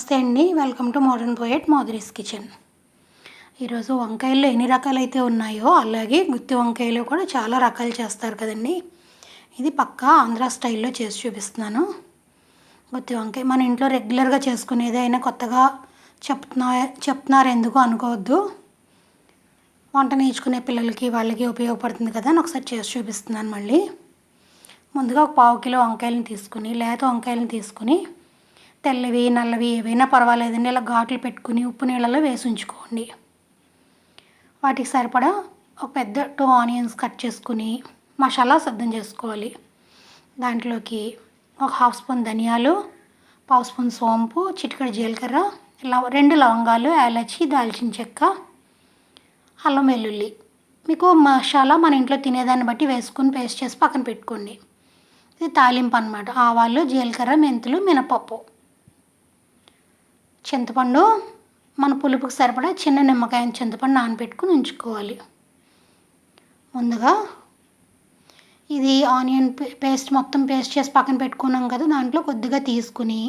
నమస్తే అండి. Welcome to modern poet Madhuri's kitchen ఈరోజు వంకాయల్లో ఎన్ని రకాలైతే ఉన్నాయో అలాగే గుత్తి వంకాయలు కూడా చాలా రకాలు చేస్తారు కదండి. ఇది పక్కా ఆంధ్ర స్టైల్లో చేసి చూపిస్తున్నాను. గుత్తి వంకాయ మన ఇంట్లో రెగ్యులర్గా చేసుకునేది అయినా కొత్తగా చెప్తున్నా చెప్తున్నారు ఎందుకు అనుకోవద్దు. వంట నేర్చుకునే పిల్లలకి వాళ్ళకి ఉపయోగపడుతుంది కదా అని ఒకసారి చేసి చూపిస్తున్నాను మళ్ళీ. ముందుగా ఒక పావు కిలో వంకాయలను తీసుకుని లేత వంకాయలను తీసుకుని తెల్లవి నల్లవి ఏవైనా పర్వాలేదండి ఇలా ఘాట్లు పెట్టుకుని ఉప్పు నీళ్ళలో వేసి ఉంచుకోండి వాటికి సరిపడా ఒక పెద్ద టూ ఆనియన్స్ కట్ చేసుకుని మసాలా సిద్ధం చేసుకోవాలి. దాంట్లోకి ఒక హాఫ్ స్పూన్ ధనియాలు పావు స్పూన్ సోంపు చిటికెడు జీలకర్ర లవ రెండు లవంగాలు యాలచి దాల్చిన చెక్క అల్లం వెల్లుల్లి. మీకు మసాలా మన ఇంట్లో తినేదాన్ని బట్టి వేసుకుని పేస్ట్ చేసి పక్కన పెట్టుకోండి. ఇది తాలింపు అనమాట ఆవాలు జీలకర్ర మెంతులు మినపప్పు. చింతపండు మన పులుపుకి సరిపడా చిన్న నిమ్మకాయ చింతపండు నానబెట్టుకుని ఉంచుకోవాలి. ముందుగా ఇది ఆనియన్ పేస్ట్ మొత్తం పేస్ట్ చేసి పక్కన పెట్టుకున్నాం కదా దాంట్లో కొద్దిగా తీసుకుని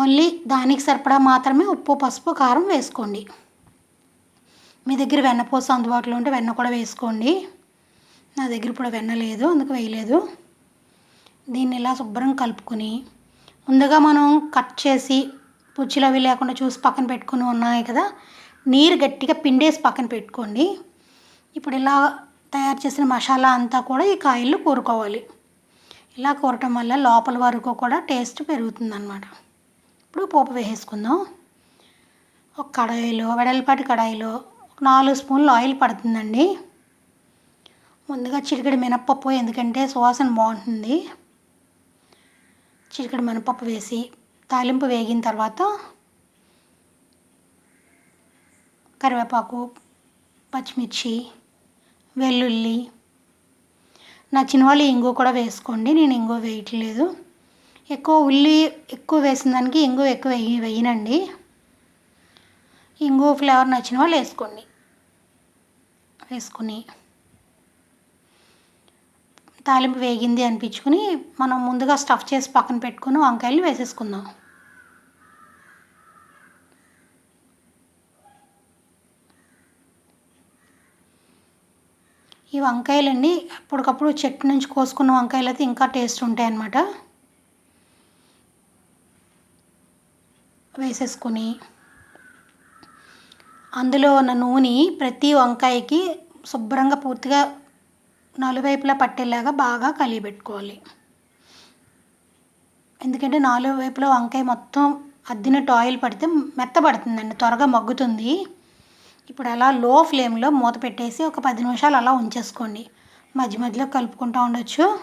ఓన్లీ దానికి సరిపడా మాత్రమే ఉప్పు పసుపు కారం వేసుకోండి. మీ దగ్గర వెన్నపూస అందుబాటులో ఉంటే వెన్న కూడా వేసుకోండి. నా దగ్గర ఇప్పుడు వెన్న లేదు అందుకు వేయలేదు. దీన్ని ఇలా శుభ్రం కలుపుకొని ముందుగా మనం కట్ చేసి పుచ్చిలు అవి లేకుండా చూసి పక్కన పెట్టుకుని ఉన్నాయి కదా నీరు గట్టిగా పిండేసి పక్కన పెట్టుకోండి. ఇప్పుడు ఇలా తయారు చేసిన మసాలా అంతా కూడా ఈ కాయలు కూరుకోవాలి. ఇలా కూరటం వల్ల లోపల వరకు కూడా టేస్ట్ పెరుగుతుందన్నమాట. ఇప్పుడు పోపు వేసేసుకుందాం. ఒక కడాయిలో వెడల్పాటి కడాయిలో ఒక నాలుగు స్పూన్లు ఆయిల్ పడుతుందండి. ముందుగా చిటికెడు మినప్పప్పు ఎందుకంటే సువాసన బాగుంటుంది. చిటికెడు మినపప్పు వేసి తాలింపు వేగిన తర్వాత కరివేపాకు పచ్చిమిర్చి వెల్లుల్లి. నచ్చిన వాళ్ళు ఇంగు కూడా వేసుకోండి నేను ఇంగు వేయట్లేదు. ఎక్కువ ఉల్లి ఎక్కువ వేసిన దానికి ఇంగు ఎక్కువ వేయి వేయనండి. ఇంగు ఫ్లేవర్ నచ్చిన వాళ్ళు వేసుకోండి. వేసుకుని తాలింపు వేగింది అనిపించుకుని మనం ముందుగా స్టఫ్ చేసి పక్కన పెట్టుకుని వంకాయలు వేసేసుకుందాం. ఈ వంకాయలండి అప్పటికప్పుడు చెట్టు నుంచి కోసుకున్న వంకాయలు అయితే ఇంకా టేస్ట్ ఉంటాయి అన్నమాట వేసేసుకుని అందులో ఉన్న నూనె ప్రతి వంకాయకి శుభ్రంగా పూర్తిగా నాలుగు పట్టేలాగా బాగా కలియబెట్టుకోవాలి ఎందుకంటే నాలుగు వైపులా వంకాయ మొత్తం అద్దినట్టు ఆయిల్ పడితే మెత్తబడుతుందండి త్వరగా మగ్గుతుంది. ఇప్పుడు అలా లో ఫ్లేమ్లో మూత పెట్టేసి ఒక పది నిమిషాలు అలా ఉంచేసుకోండి. మధ్య మధ్యలో కలుపుకుంటూ ఉండొచ్చు.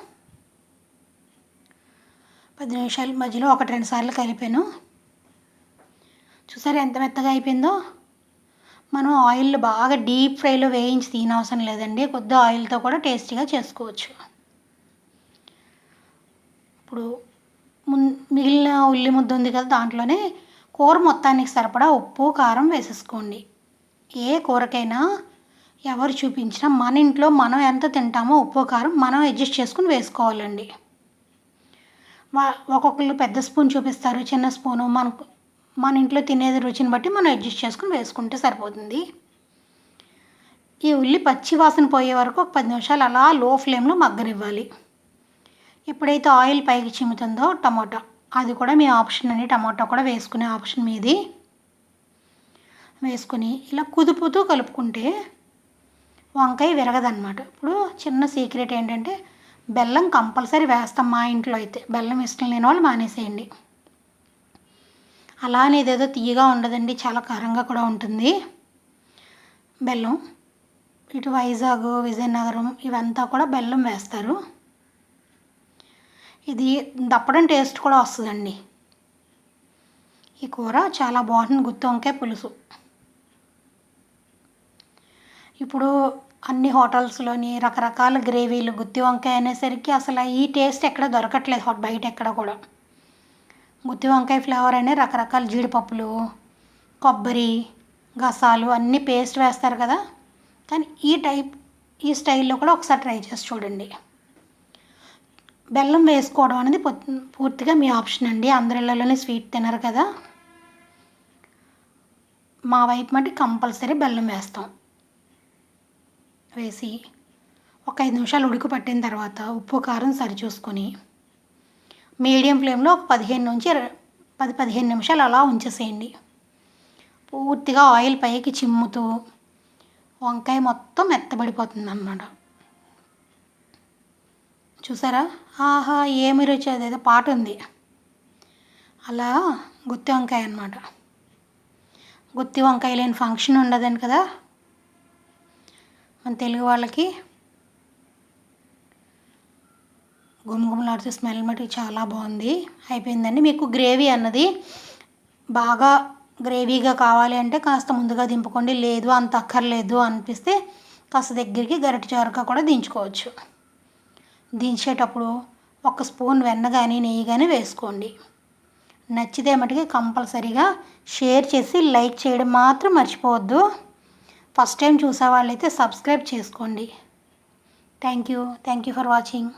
పది నిమిషాలు మధ్యలో ఒకటి రెండు సార్లు కలిపాను. చూసారా ఎంత మెత్తగా అయిపోయిందో? మనం ఆయిల్ బాగా డీప్ ఫ్రైలో వేయించి తినవసరం లేదండి. కొద్ది ఆయిల్తో కూడా టేస్టీగా చేసుకోవచ్చు. ఇప్పుడు మిగిలిన ఉల్లి ముద్ద ఉంది కదా దాంట్లోనే కూర మొత్తానికి సరిపడా ఉప్పు కారం వేసేసుకోండి. ఏ కూరకైనా ఎవరు చూపించినా మన ఇంట్లో మనం ఎంత తింటామో ఉప్పు కారం మనం అడ్జస్ట్ చేసుకుని వేసుకోవాలండి. ఒక్కొక్కరు పెద్ద స్పూన్ చూపిస్తారు చిన్న స్పూను. మనకు మన ఇంట్లో తినేది రుచిని బట్టి మనం అడ్జస్ట్ చేసుకుని వేసుకుంటే సరిపోతుంది. ఈ ఉల్లి పచ్చి వాసన పోయే వరకు ఒక పది నిమిషాలు అలా లో ఫ్లేమ్లో మగ్గనివ్వాలి. ఎప్పుడైతే ఆయిల్ పైకి చిమ్ముతుందో టమాటా అది కూడా మీ ఆప్షన్ అండి. టమాటా కూడా వేసుకునే ఆప్షన్ మీది. వేసుకుని ఇలా కుదుపుతూ కలుపుకుంటే వంకాయ విరగదన్నమాట. ఇప్పుడు చిన్న సీక్రెట్ ఏంటంటే బెల్లం కంపల్సరీ వేస్తాం మా ఇంట్లో అయితే. బెల్లం ఇష్టం లేని వాళ్ళు మానేసేయండి. అలా అనేది ఏదో తీయగా ఉండదండి చాలా కారంగా కూడా ఉంటుంది. బెల్లం ఇటు వైజాగ్ విజయనగరం ఇవంతా కూడా బెల్లం వేస్తారు. ఇది దప్పడం టేస్ట్ కూడా వస్తుందండి. ఈ కూర చాలా బాగుంటుంది గుత్తి వంకాయ పులుసు. ఇప్పుడు అన్ని హోటల్స్లోని రకరకాల గ్రేవీలు గుత్తి వంకాయ అనేసరికి అసలు ఈ టేస్ట్ ఎక్కడ దొరకట్లేదు బయట ఎక్కడ కూడా. గుత్తి వంకాయ ఫ్లేవర్ అనే రకరకాల జీడిపప్పులు కొబ్బరి గసాలు అన్నీ పేస్ట్ వేస్తారు కదా. కానీ ఈ టైప్ ఈ స్టైల్లో కూడా ఒకసారి ట్రై చేసి చూడండి. బెల్లం వేసుకోవడం అనేది పూర్తిగా మీ ఆప్షన్ అండి. అందరి స్వీట్ తినరు కదా. మా వైపు మట్టి కంపల్సరీ బెల్లం వేస్తాం. వేసి ఒక ఐదు నిమిషాలు ఉడుకు పట్టిన తర్వాత ఉప్పు కారం సరిచూసుకొని మీడియం ఫ్లేమ్లో ఒక పదిహేను నుంచి పది పదిహేను నిమిషాలు అలా ఉంచేసేయండి. పూర్తిగా ఆయిల్ పైకి చిమ్ముతూ వంకాయ మొత్తం మెత్తబడిపోతుంది అన్నమాట చూసారా? ఆహా ఏమి రుచి అదేదో పాట ఉంది. అలా గుత్తి వంకాయ అన్నమాట. గుత్తి వంకాయ లేని ఫంక్షన్ ఉండదని కదా? మన తెలుగు వాళ్ళకి గుమగుమలాడితే స్మెల్ మటుకు చాలా బాగుంది. అయిపోయిందండి. మీకు గ్రేవీ అన్నది బాగా గ్రేవీగా కావాలి అంటే కాస్త ముందుగా దింపుకోండి. లేదు అంత అక్కర్లేదు అనిపిస్తే కాస్త దగ్గరికి గరిటె చారుగా కూడా దించుకోవచ్చు. దించేటప్పుడు ఒక స్పూన్ వెన్న కానీ నెయ్యి కానీ వేసుకోండి. నచ్చితే మటుకి కంపల్సరీగా షేర్ చేసి లైక్ చేయడం మాత్రం మర్చిపోవద్దు. ఫస్ట్ టైం చూసే వాళ్ళైతే సబ్స్క్రైబ్ చేసుకోండి. Thank you. Thank you for watching.